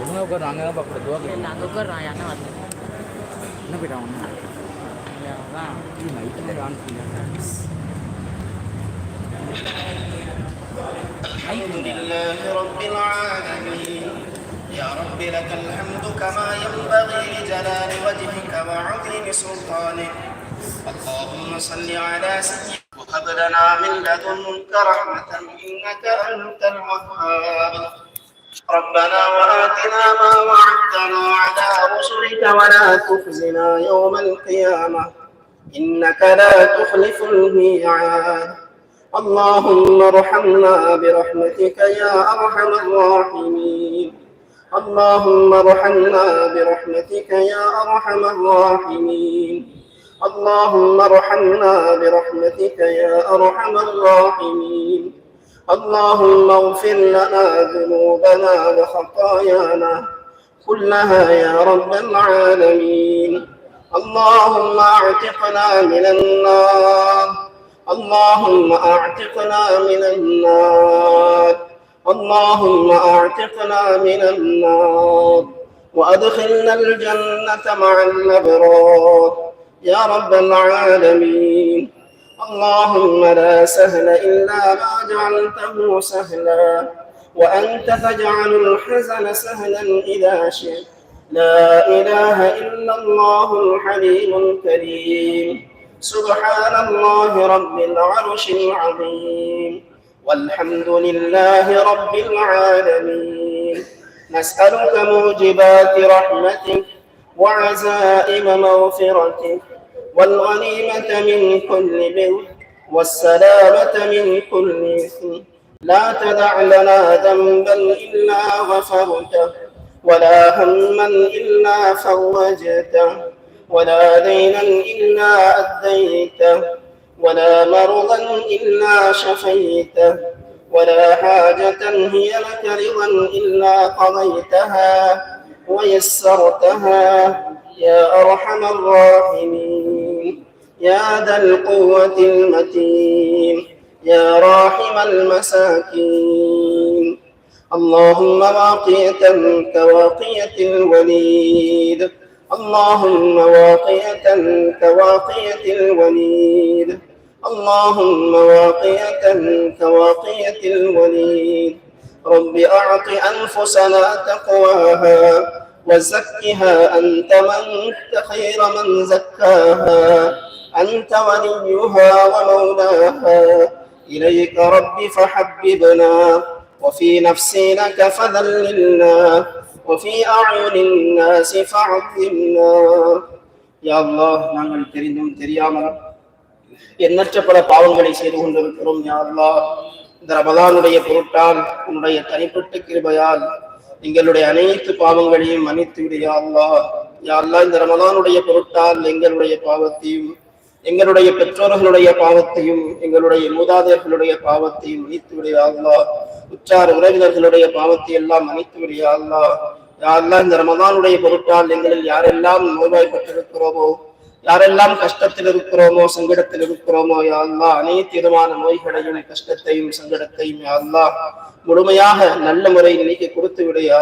எங்கே உட்காரு அங்கே தான் பார்க்க துவா இல்லை அங்கே உட்காடுறான் அண்ணன் வரல என்ன போயிட்டான் ஒன்று அதான் நைட்டில் ஆன் பண்ணி الحمد لله رب العالمين يا رب لك الحمد كما ينبغي لجلال وجهك وعظيم سلطانك اللهم صل على سيدنا وهب لنا من لدنك رحمة إنك أنت الوهاب ربنا وآتنا ما وعدتنا على رسلك ولا تخزنا يوم القيامة. إنك لا تخلف الميعاد. اللهم ارحمنا برحمتك يا أرحم الراحمين. اللهم ارحمنا برحمتك يا أرحم الراحمين. اللهم ارحمنا برحمتك يا أرحم الراحمين. اللهم اغفر لنا ذنوبنا وخطايانا كلها يا رب العالمين. اللهم اعتقنا من النار. اللهم اعتقنا من النار. اللهم اعتقنا من النار. وادخلنا الجنة مع الأبرار. يا رب العالمين. اللهم لا سهل إلا ما جعلته سهلا وأنت تجعل الحزن سهلا إذا شئت. لا إله إلا الله الحليم الكريم. سبحان الله رب العرش العظيم. والحمد لله رب العالمين. نسألك موجبات رحمتك وعزائم مغفرتك والغنيمة من كل بر والسلامة من كل إثم لا تدع لنا ذنبا إلا غفرته ولا هما إلا فرجته ولا دينا إلا أديته ولا مرضا إلا شفيته ولا حاجة هي لك رضا إلا قضيتها ويسرتها. يا أرحم الراحمين. يا ذا القوة المتين يا راحم المساكين. اللهم واقية كواقية الوليد. اللهم واقية كواقية الوليد. اللهم واقية كواقية الوليد. رب أعط أنفسنا تقواها وزكها أنت من خير من زكاها. أنت وليها ومولاها إليك رب فحببنا وفي نفسي لك فذللنا وفي أعين الناس فعظمنا يا الله நாங்கள் தெரிந்தும் தெரியாமலும் எண்ணற்ற பல பாவங்களை செய்து கொண்டிருக்கிறோம் யா அல்லாஹ் இந்த ரமலானுடைய பொருட்டால் உன்னுடைய தனிப்பட்ட கிருபையால் எங்களுடைய அனைத்து பாவங்களையும் மன்னித்து விடு யா அல்லாஹ் யா அல்லாஹ் இந்த ரமலானுடைய பொருட்டால் எங்களுடைய பாவத்தையும் எங்களுடைய பெற்றோர்களுடைய பாவத்தையும் எங்களுடைய மூதாதையர்களுடைய பாவத்தையும் மன்னித்து விடு யா உற்றார் உறவினர்களுடைய பாவத்தை எல்லாம் மன்னித்து விடு யாரெல்லாம் இந்த ரமதானுடைய பொருட்டால் எங்களில் யாரெல்லாம் நோய்வாய்ப்பட்டிருக்கிறோமோ யாரெல்லாம் கஷ்டத்தில் இருக்கிறோமோ சங்கடத்தில் இருக்கிறோமோ யா அனைத்து விதமான நோய்களையும் கஷ்டத்தையும் சங்கடத்தையும் யா முழுமையாக நல்ல முறையில் நீக்கி கொடுத்து விடு யா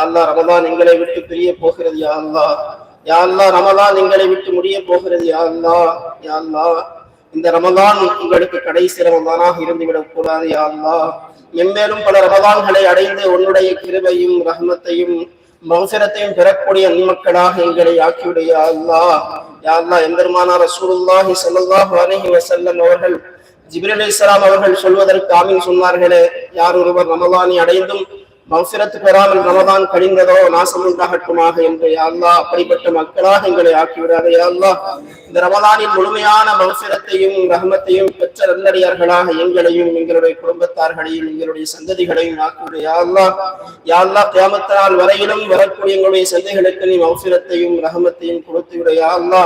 அல்லாஹ் ரமதான் எங்களை விட்டு பிரிய போகிறது யா யாழ்லா ரமதான் ரமலான் எங்களை விட்டு முடிய போகிறது. யாழ்லா யாழ்லா யா இந்த ரமலான் உங்களுக்கு கடைசி ரமலானாக இருந்துவிடக் கூடாது யாழ்லா அல்லாஹ். மென்மேலும் பல ரமலான்களை அடைந்து உன்னுடைய கிருபையும் ரஹ்மத்தையும் மகசரத்தையும் பெறக்கூடிய நன்மக்களாக எங்களை ஆக்கிவிடு யாழ்லா அல்லாஹ். யா ரசூலுல்லாஹி ஸல்லல்லாஹு அலஹி வசல்லம் அவர்கள் ஜிபிரல் இஸ்லாம் அவர்கள் சொல்வதற்கு ஆமின் சொன்னார்களே யார் ஒருவர் ரமலானை அடைந்தும் மௌசிரத்து பெறாமல் ரமதான் கழிந்ததோ நாசம் உண்டாகட்டுமாக என்று யாழ்லா அப்படிப்பட்ட மக்களாக எங்களை ஆக்கிவிடாத யாழ்லா இந்த ரமதானின் முழுமையான மௌசிரத்தையும் ரஹமத்தையும் பெற்ற நல்லடியார்களாக எங்களையும் எங்களுடைய குடும்பத்தார்களையும் எங்களுடைய சந்ததிகளையும் ஆக்கிவிட யாழ்லா அல்லாஹ் யா வரையிலும் வரக்கூடிய எங்களுடைய சந்தைகளுக்கு நீ மௌசிரத்தையும் ரஹமத்தையும் கொடுத்து விட. யாழ்லா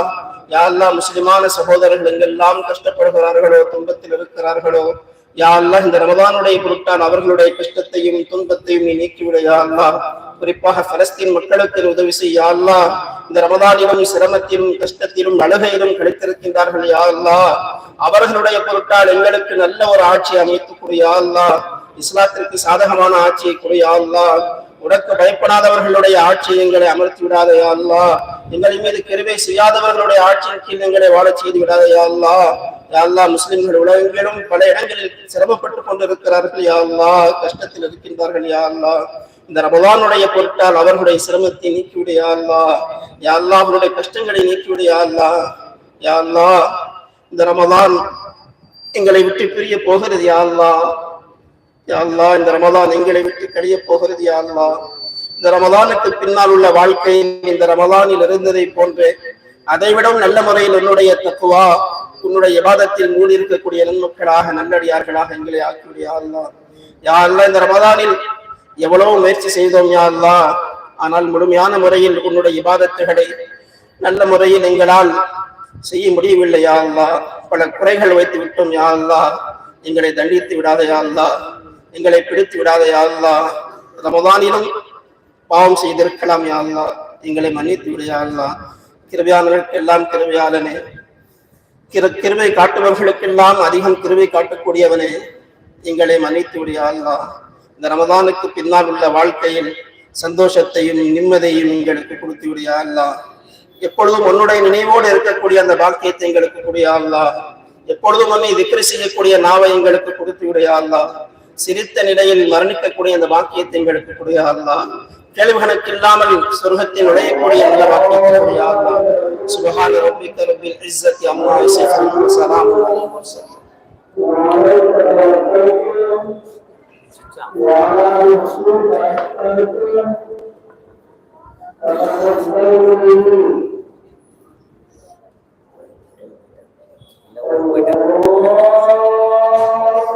யாழ்லா முஸ்லிமான சகோதரர்கள் எங்கெல்லாம் கஷ்டப்படுகிறார்களோ துன்பத்தில் இருக்கிறார்களோ யா இந்த ரமதானுடைய பொருட்டால் அவர்களுடைய கஷ்டத்தையும் துன்பத்தையும் நீ நீக்கிவிட யா குறிப்பாக பலஸ்தீன் மக்களுக்கு உதவி செய்ய யா இந்த ரமதானிலும் சிரமத்திலும் கஷ்டத்திலும் அழுகையிலும் கிடைத்திருக்கின்றார்கள் யா அல்லா அவர்களுடைய பொருட்டால் எங்களுக்கு நல்ல ஒரு ஆட்சியை அமைத்து கொடு அல்லா இஸ்லாத்திற்கு சாதகமான ஆட்சியை கொடு யா உனக்கு பயப்படாதவர்களுடைய ஆட்சியை எங்களை அமர்த்தி விடாதே யா அல்லாஹ் எங்களின் மீது கிருவை செய்யாதவர்களுடைய ஆட்சியின் கீழ் எங்களை வாழச் செய்து விடாத யா யாழ்லா முஸ்லிம்கள் உலகங்களும் பல இடங்களில் சிரமப்பட்டுக் கொண்டிருக்கிறார்கள் யாழ்லா கஷ்டத்தில் இருக்கின்றார்கள் யாழ்லா இந்த ரமலானுடைய பொருட்டால் அவர்களுடைய சிரமத்தை நீக்கிவிடு யா யாழ்லா அவருடைய கஷ்டங்களை நீக்கிவிடு யா யாழ்லா இந்த ரமலான் எங்களை விட்டு பிரிய போகிறது யா யாழ்லா இந்த ரமலான் எங்களை விட்டு கழிய போகிறது யாழ்லா இந்த ரமதானுக்கு பின்னால் உள்ள வாழ்க்கையின் இந்த ரமதானில் இருந்ததை போன்று அதைவிடவும் நல்ல முறையில் உன்னுடைய தத்துவா உன்னுடைய விவாதத்தில் மூடி இருக்கக்கூடிய நன்மக்களாக நல்லடியார்களாக எங்களை ஆக்கிவிடு அல்லா. யா அல்லாஹ் இந்த ரமதானில் எவ்வளவு முயற்சி செய்தோம் யா ஆனால் முழுமையான முறையில் உன்னுடைய விவாதத்துகளை நல்ல முறையில் எங்களால் செய்ய முடியவில்லை யா பல குறைகள் வைத்து விட்டோம் யா எங்களை தண்டித்து விடாத யா எங்களை பிடித்து விடாத யா ரமதானிலும் பாவம் செய்திருக்கலாம் யாழ்லா எங்களை மன்னித்து விடு யா அல்லாஹ் எல்லாம் கிருபையாளனே. கிரு கிருவை காட்டுபவர்களுக்கெல்லாம் அதிகம் கிருவை காட்டக்கூடியவனே. எங்களை மன்னித்து விடு யா இந்த ரமதானுக்கு பின்னால் உள்ள வாழ்க்கையில் சந்தோஷத்தையும் நிம்மதியையும் எங்களுக்கு கொடுத்து விடு யா எப்பொழுதும் உன்னுடைய நினைவோடு இருக்கக்கூடிய அந்த பாக்கியத்தை எங்களுக்கு கூடியாள்லா அல்லா எப்பொழுதும் உன்னை திக்ரி செய்யக்கூடிய நாவை எங்களுக்கு கொடுத்து விடையாள்லா சிரித்த நிலையில் மரணிக்கக்கூடிய அந்த பாக்கியத்தை எங்களுக்கு கூடியாள்லா அல்லா கேள்வி கணக்கு இல்லாமல் சொர்க்கத்தில் நுழையக்கூடிய நல்ல பாக்கியத்தை கொடியா அல்லா சுபஹான ரப்பிக்க ரப்பில் இஸ்ஸத்தி அம்மா யசிஃபுன் ஸலாமுன் அலைஹி வஸல்லம் போயிட்டு